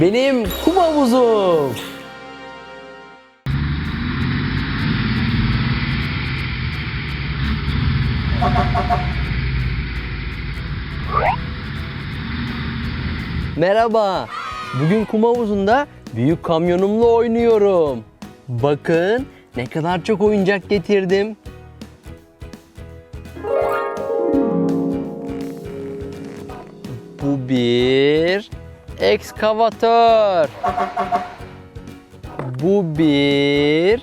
benim kum havuzum. Merhaba. Bugün kum havuzunda büyük kamyonumla oynuyorum. Bakın ne kadar çok oyuncak getirdim. Bu bir ekskavatör. Bu bir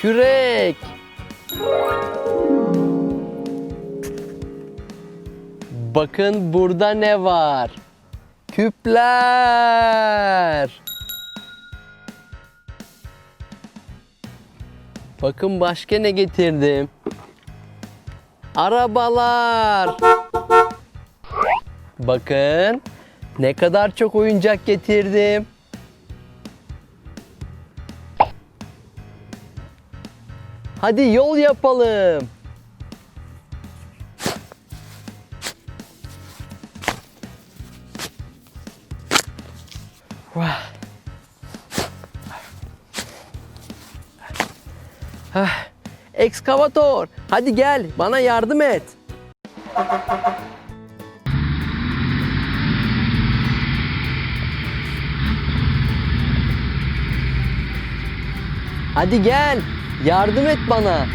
kürek. Bakın burada ne var? Küpler. Bakın başka ne getirdim? Arabalar. Bakın ne kadar çok oyuncak getirdim. Hadi yol yapalım. Ah, Ekskavator, hadi gel bana yardım et. Hadi gel, yardım et bana.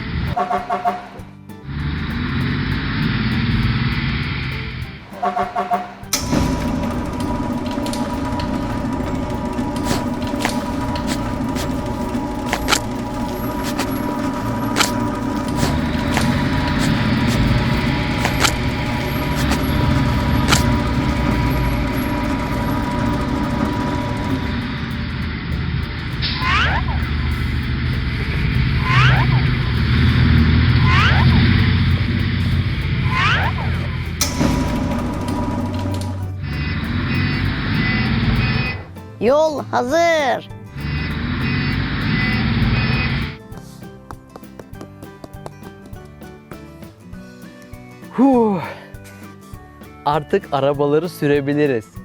Yol hazır. Huh. Artık arabaları sürebiliriz.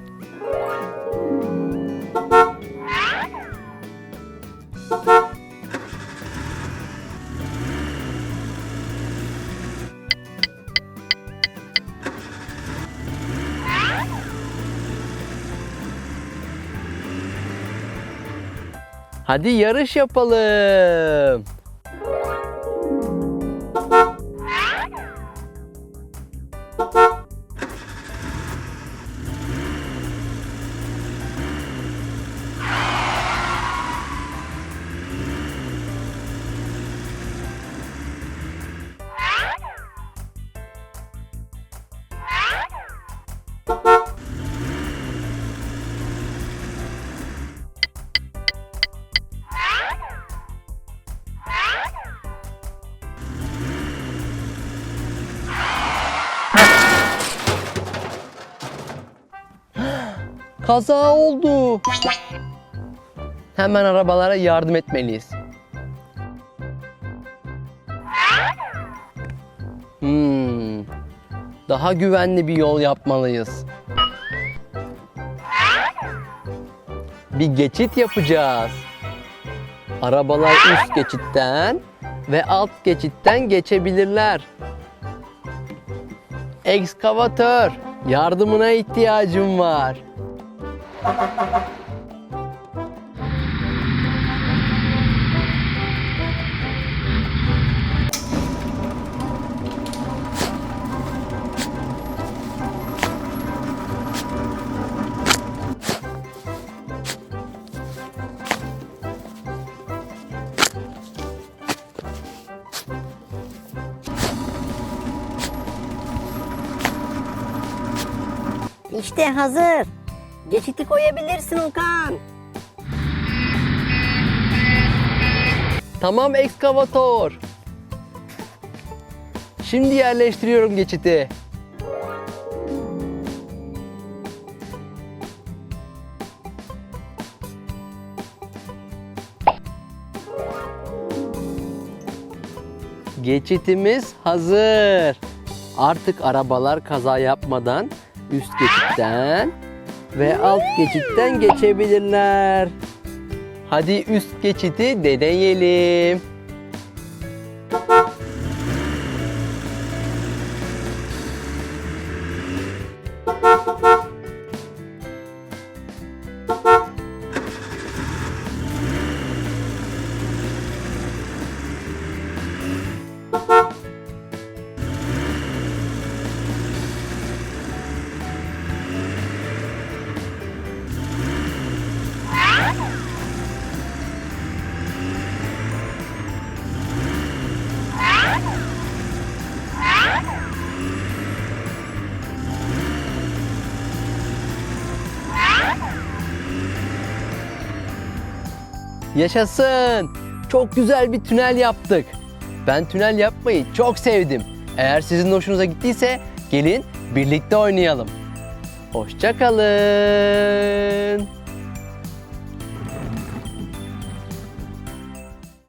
Hadi yarış yapalım. Kaza oldu. Hemen arabalara yardım etmeliyiz. Hmm. Daha güvenli bir yol yapmalıyız. Bir geçit yapacağız. Arabalar üst geçitten ve alt geçitten geçebilirler. Ekskavatör, yardımına ihtiyacım var. İşte hazır. Geçiti koyabilirsin Okan. Tamam ekskavatör. Şimdi yerleştiriyorum geçiti. Geçitimiz hazır. Artık arabalar kaza yapmadan üst geçitten ve alt geçitten geçebilirler. Hadi üst geçidi deneyelim. Yaşasın. Çok güzel bir tünel yaptık. Ben tünel yapmayı çok sevdim. Eğer sizin hoşunuza gittiyse gelin birlikte oynayalım. Hoşça kalın.